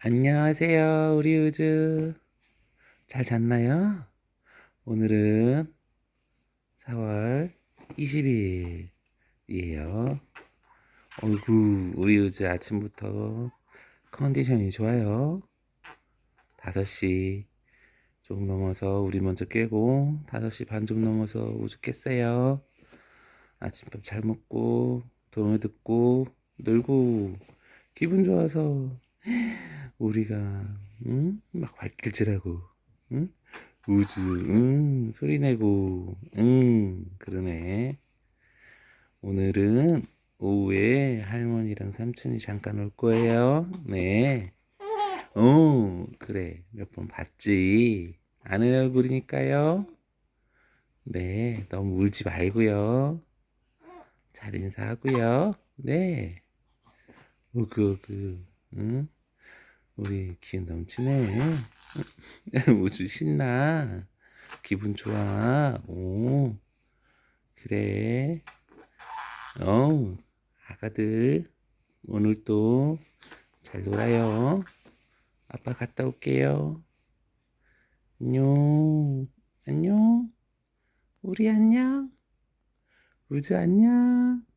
안녕하세요, 우리 우즈. 잘 잤나요? 오늘은 4월 20일이에요. 어이구, 우리 우즈 아침부터 컨디션이 좋아요. 5시 좀 넘어서 우리 먼저 깨고 5시 반 좀 넘어서 우즈 깼어요. 아침밥 잘 먹고 동요 듣고 놀고 기분 좋아서 우리가 응? 막 발길질하고 응? 우즈 응? 소리 내고 응? 그러네. 오늘은 오후에 할머니랑 삼촌이 잠깐 올 거예요. 네. 어, 그래. 몇 번 봤지? 아는 얼굴이니까요. 네 너무 울지 말고요. 잘 인사하고요. 네. 오그오그 응? 우리 기운 넘치네. 우주 신나. 기분 좋아. 오. 그래. 어 아가들. 오늘도 잘 놀아요. 아빠 갔다 올게요. 안녕. 안녕. 우리 안녕. 우주 안녕.